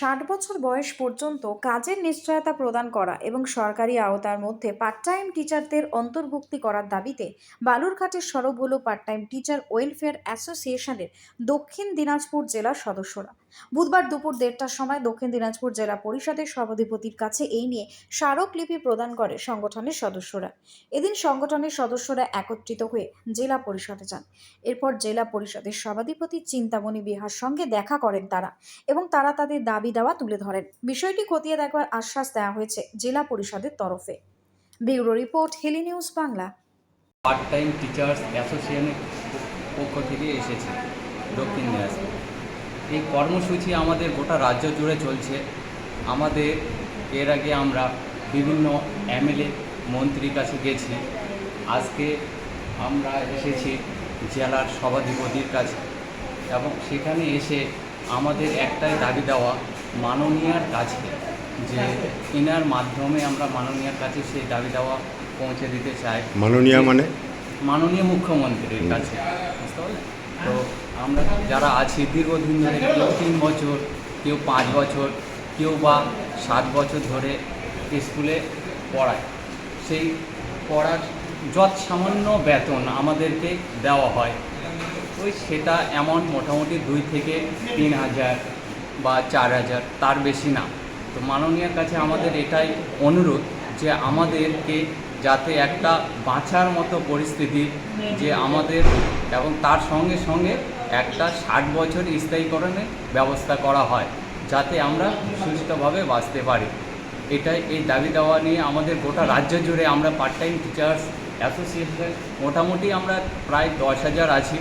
ষাট বছর বয়স পর্যন্ত কাজের নিশ্চয়তা প্রদান করা এবং সরকারি আওতার মধ্যে পার্ট টাইম টিচারদের অন্তর্ভুক্তি করার দাবিতে বালুরঘাটের সরব হল পার্ট টাইম টিচার ওয়েলফেয়ার অ্যাসোসিয়েশনের দক্ষিণ দিনাজপুর জেলার সদস্যরা। বুধবার দুপুর দেড়টার সময় দক্ষিণ দিনাজপুর জেলা পরিষদের সভাধিপতির কাছে এই নিয়ে স্মারকলিপি প্রদান করে সংগঠনের সদস্যরা। এদিন সংগঠনের সদস্যরা একত্রিত হয়ে জেলা পরিষদে যান। এরপর জেলা পরিষদের সভাধিপতি চিন্তামণি বিহার সঙ্গে দেখা করেন তারা এবং তারা তাদের দাবি দেওয়া তুলে ধরেন। বিষয়টি খতিয়ে দেখবার আশ্বাস দেওয়া হয়েছে জেলা পরিষদের তরফে। Bureau report, Hili news Bangla. Part time teachers অ্যাসোসিয়েশনের পক্ষ থেকে এসেছে দক্ষিণ দিনাজপুর। এই কর্মসূচি আমাদের গোটা রাজ্য জুড়ে চলছে। আমাদের এর আগে আমরা বিভিন্ন এমএলএ মন্ত্রীর কাছে গেছি। আজকে আমরা এসেছি জেলার সভাধিপতির কাছে এবং সেখানে এসে আমাদের একটাই দাবি দেওয়া মাননীয়ার কাছে যে ইনার মাধ্যমে আমরা মাননীয়ার কাছে সেই দাবি দেওয়া পৌঁছে দিতে চাই। মাননীয় মানে? মাননীয় মুখ্যমন্ত্রীর কাছে। বুঝতে পারলেন? তো আমরা যারা আছি দীর্ঘদিন ধরে, কেউ তিন বছর, কেউ পাঁচ বছর, কেউ বা সাত বছর ধরে স্কুলে পড়ায়। সেই পড়ার যৎ সামান্য বেতন আমাদেরকে দেওয়া হয়, ওই সেটা এমন মোটামুটি দুই থেকে তিন হাজার বা চার হাজার, তার বেশি না। তো মাননীয়ার কাছে আমাদের এটাই অনুরোধ যে আমাদেরকে যাতে একটা বাঁচার মতো পরিস্থিতি যে আমাদের এবং তার সঙ্গে সঙ্গে একটা ষাট বছর স্থায়ীকরণের ব্যবস্থা করা হয় যাতে আমরা সুস্থভাবে বাঁচতে পারি। এটাই এই দাবি দেওয়া নিয়ে আমাদের গোটা রাজ্য জুড়ে আমরা পার্ট টাইম টিচার্স অ্যাসোসিয়েশন মোটামুটি আমরা প্রায় দশ হাজার আছি।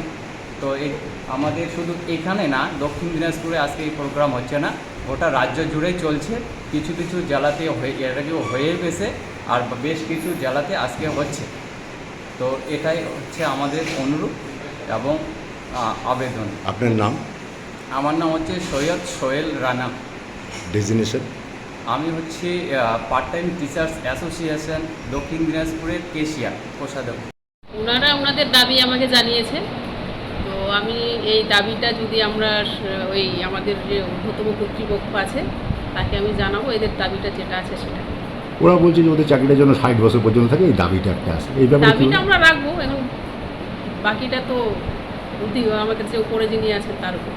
তো এই আমাদের শুধু এখানে না দক্ষিণ দিনাজপুরে আজকে এই প্রোগ্রাম হচ্ছে না। গোটা রাজ্য জুড়েই চলছে। কিছু কিছু জেলাতে হয়ে এর আগেও হয়ে গেছে আর বেশ কিছু জেলাতে আজকে হচ্ছে। তো এটাই হচ্ছে আমাদের অনুরোধ এবং আবেদন। আপনার নাম? আমার নাম হচ্ছে সৈয়দ সোহেল রানা। ডেজিনেশন আমি হচ্ছে পার্ট টাইম টিচার্স অ্যাসোসিয়েশন দক্ষিণ দিনাজপুরের কেশিয়া কোষাধ্যক্ষ ওনারা ওনাদের দাবি আমাকে জানিয়েছে। আমি এই দাবিটা যদি আমরা ওই আমাদের যে ঊর্ধ্বতম কর্তৃপক্ষ আছে তাকে আমি জানাব এদের দাবিটা যেটা আছে সেটা। ওরা বলছে যে ওদের চাকরিটার জন্য ষাট বছর পর্যন্ত থাকে এই দাবিটা একটা আছে। এই দাবিটা আমরা রাখব এখন বাকিটা তো বুদ্ধি আমাকে যে উপরে যিনি আছেন তার উপর।